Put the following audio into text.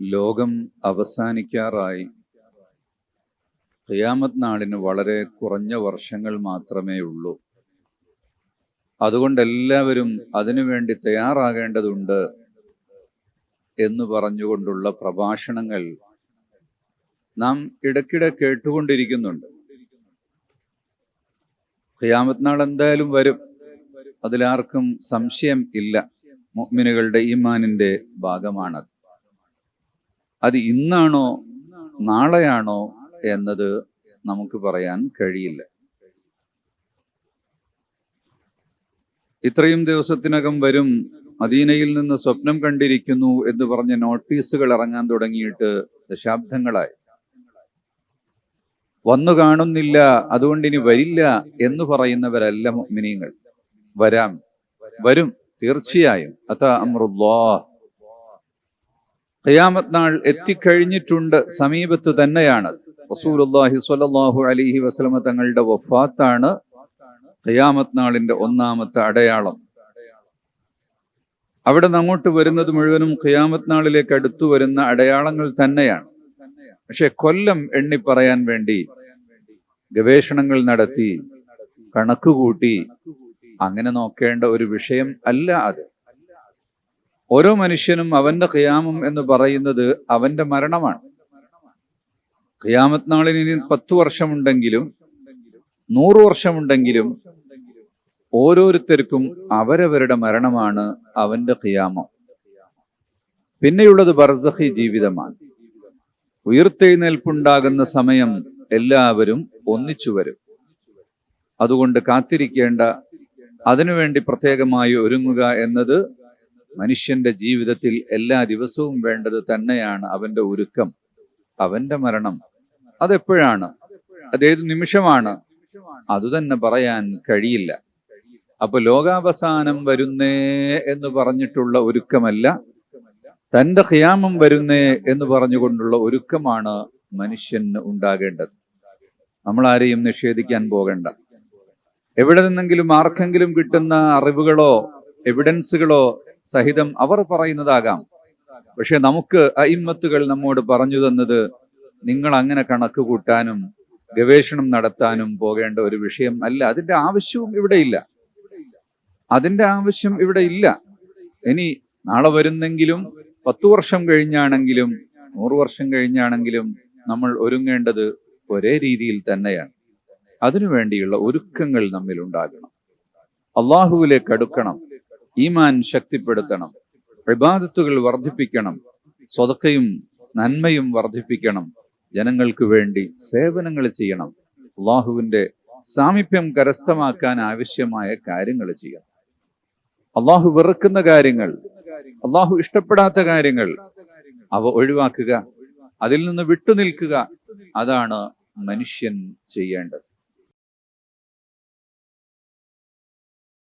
ലോകം അവസാനിക്കാറായി. ഖിയാമത് നാളിന് വളരെ കുറഞ്ഞ വർഷങ്ങൾ മാത്രമേ ഉള്ളൂ. അതുകൊണ്ട് എല്ലാവരും അതിനുവേണ്ടി തയ്യാറാകേണ്ടതുണ്ട് എന്ന് പറഞ്ഞുകൊണ്ടുള്ള പ്രഭാഷണങ്ങൾ നാം ഇടയ്ക്കിടെ കേട്ടുകൊണ്ടിരിക്കുന്നുണ്ട്. ഖിയാമത് നാൾ എന്തായാലും വരും. അതിലാർക്കും സംശയം ഇല്ല. മുഅ്മിനുകളുടെ ഈമാനിന്റെ ഭാഗമാണത് അത് ഇന്നാണോ നാളെയാണോ എന്നത് നമുക്ക് പറയാൻ കഴിയില്ല. ഇത്രയും ദിവസത്തിനകം വരും മദീനയിൽ നിന്ന് സ്വപ്നം കണ്ടിരിക്കുന്നു എന്ന് പറഞ്ഞ നോട്ടീസുകൾ ഇറങ്ങാൻ തുടങ്ങിയിട്ട് ദശാബ്ദങ്ങളായി. വന്നു കാണുന്നില്ല അതുകൊണ്ട് ഇനി വരില്ല എന്ന് പറയുന്നവരല്ല മുഅ്മിനീങ്ങൾ. വരാം. വരും തീർച്ചയായും. അത അമ്രുല്ലാ ഖിയാമത്ത് നാൾ എത്തിക്കഴിഞ്ഞിട്ടുണ്ട് സമീപത്തു തന്നെയാണ്. റസൂലുള്ളാഹി സ്വല്ലല്ലാഹു അലൈഹി വസല്ലമ തങ്ങളുടെ വഫാത്താണ് ഖിയാമത്ത് നാളിന്റെ ഒന്നാമത്തെ അടയാളം. അവിടെ അങ്ങോട്ട് വരുന്നത് മുഴുവനും ഖിയാമത്ത് നാളിലേക്ക് അടുത്തു വരുന്ന അടയാളങ്ങൾ തന്നെയാണ്. പക്ഷെ കൊല്ലം എണ്ണി പറയാൻ വേണ്ടി ഗവേഷണങ്ങൾ നടത്തി കണക്കുകൂട്ടി അങ്ങനെ നോക്കേണ്ട ഒരു വിഷയം അല്ല അത്. ഓരോ മനുഷ്യനും അവന്റെ ഖിയാമം എന്ന് പറയുന്നത് അവന്റെ മരണമാണ്. ഖിയാമത്ത് നാളിന് ഇനി പത്ത് വർഷമുണ്ടെങ്കിലും നൂറു വർഷമുണ്ടെങ്കിലും ഓരോരുത്തർക്കും അവരവരുടെ മരണമാണ് അവന്റെ ഖിയാമം. പിന്നെയുള്ളത് ബർസഖി ജീവിതമാണ്. ഉയർത്തെഴുന്നേൽപ്പുണ്ടാകുന്ന സമയം എല്ലാവരും ഒന്നിച്ചു വരും. അതുകൊണ്ട് കാത്തിരിക്കേണ്ട അതിനുവേണ്ടി പ്രത്യേകമായി ഒരുങ്ങുക എന്നത് മനുഷ്യന്റെ ജീവിതത്തിൽ എല്ലാ ദിവസവും വേണ്ടത് തന്നെയാണ് അവന്റെ ഒരുക്കം അവന്റെ മരണം. അതെപ്പോഴാണ്? അതേത് നിമിഷമാണ്? അതുതന്നെ പറയാൻ കഴിയില്ല. അപ്പൊ ലോകാവസാനം വരുന്നേ എന്ന് പറഞ്ഞിട്ടുള്ള ഒരുക്കമല്ല തന്റെ ഖിയാമം വരുന്നേ എന്ന് പറഞ്ഞുകൊണ്ടുള്ള ഒരുക്കമാണ് മനുഷ്യന് ഉണ്ടാകേണ്ടത്. നമ്മൾ ആരെയും നിഷേധിക്കാൻ പോകണ്ട. എവിടെ നിന്നെങ്കിലും ആർക്കെങ്കിലും കിട്ടുന്ന അറിവുകളോ എവിഡൻസുകളോ സഹിതം അവർ പറയുന്നതാകാം. പക്ഷെ നമുക്ക് അയിമ്മത്തുകൾ നമ്മോട് പറഞ്ഞു തന്നത് നിങ്ങൾ അങ്ങനെ കണക്ക് കൂട്ടാനും ഗവേഷണം നടത്താനും പോകേണ്ട ഒരു വിഷയം അല്ല. അതിന്റെ ആവശ്യവും ഇവിടെ ഇല്ല. അതിന്റെ ആവശ്യം ഇവിടെ ഇല്ല. ഇനി നാളെ വരുന്നെങ്കിലും പത്തു വർഷം കഴിഞ്ഞാണെങ്കിലും നൂറു വർഷം കഴിഞ്ഞാണെങ്കിലും നമ്മൾ ഒരുങ്ങേണ്ടത് ഒരേ രീതിയിൽ തന്നെയാണ്. അതിനു വേണ്ടിയുള്ള ഒരുക്കങ്ങൾ നമ്മിൽ ഉണ്ടാകണം. അള്ളാഹുവിലേക്ക് അടുക്കണം. ഈമാൻ ശക്തിപ്പെടുത്തണം. വിവാദത്തുകൾ വർദ്ധിപ്പിക്കണം. സ്വതക്കയും നന്മയും വർദ്ധിപ്പിക്കണം. ജനങ്ങൾക്ക് വേണ്ടി സേവനങ്ങൾ ചെയ്യണം. അള്ളാഹുവിന്റെ സാമീപ്യം കരസ്ഥമാക്കാൻ ആവശ്യമായ കാര്യങ്ങൾ ചെയ്യണം. അള്ളാഹു വെറുക്കുന്ന കാര്യങ്ങൾ അള്ളാഹു ഇഷ്ടപ്പെടാത്ത കാര്യങ്ങൾ അവ ഒഴിവാക്കുക അതിൽ നിന്ന് വിട്ടുനിൽക്കുക അതാണ് മനുഷ്യൻ ചെയ്യേണ്ടത്.